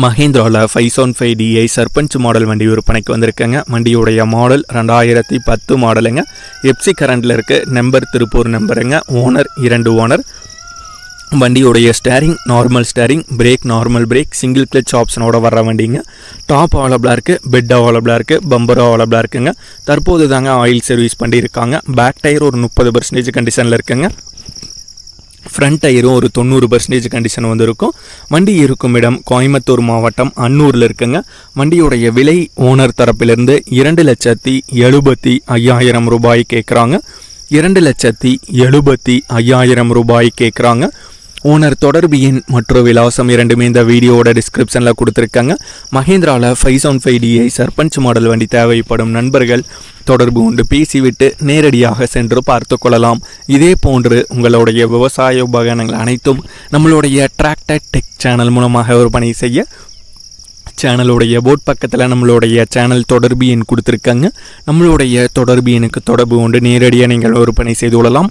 மஹேந்திராவில் five seven five DI Sarpanch model வண்டி விற்பனைக்கு வந்திருக்கேங்க. வண்டியுடைய மாடல் ரெண்டாயிரத்தி பத்து மாடலுங்க எப்சி கரண்டில் இருக்க. நம்பர் திருப்பூர் நம்பருங்க ஓனர் இரண்டு ஓனர் வண்டியுடைய steering normal steering brake normal brake single clutch ஆப்ஷனோட வர்ற வண்டிங்க. டாப் அவைலபிளாக இருக்குது பெட் அவைலபிளாக இருக்குது பம்பர் அவைலபிளாக இருக்குங்க. தற்போது தாங்க ஆயில் சர்வீஸ் பண்ணியிருக்காங்க. பேக் டயர் ஒரு முப்பது பர்சன்டேஜ் கண்டிஷனில் இருக்குங்க. ஃப்ரண்ட் டயரும் ஒரு தொண்ணூறு பர்சன்டேஜ் கண்டிஷன் வந்திருக்கும். வண்டி இருக்கும் இடம் கோயம்புத்தூர் மாவட்டம் அன்னூரில் இருக்குங்க. வண்டியுடைய விலை ஓனர் தரப்பிலிருந்து இரண்டு லட்சத்தி எழுபத்தி ஐயாயிரம் ரூபாய் கேட்குறாங்க இரண்டு லட்சத்தி எழுபத்தி ஐயாயிரம் ரூபாய் கேட்குறாங்க ஓனர் தொடர்பு எண் மற்றும் விலாசம் இரண்டுமே இந்த வீடியோவோட டிஸ்கிரிப்ஷனில் கொடுத்துருக்காங்க. மஹேந்திராவில் five seven five DI Sarpanch model வண்டி தேவைப்படும் நண்பர்கள் தொடர்பு கொண்டு பேசிவிட்டு நேரடியாக சென்று பார்த்து கொள்ளலாம். இதே போன்று உங்களுடைய விவசாய உபகரணங்கள் அனைத்தும் நம்மளுடைய டிராக்டர் டெக் சேனல் மூலமாக விற்பனை செய்ய சேனலுடைய போட் பக்கத்தில் நம்மளுடைய சேனல் தொடர்பு எண் கொடுத்துருக்காங்க. நம்மளுடைய தொடர்பு எண்ணுக்கு தொடர்பு கொண்டு நேரடியாக நீங்கள் விற்பனை செய்து கொள்ளலாம்.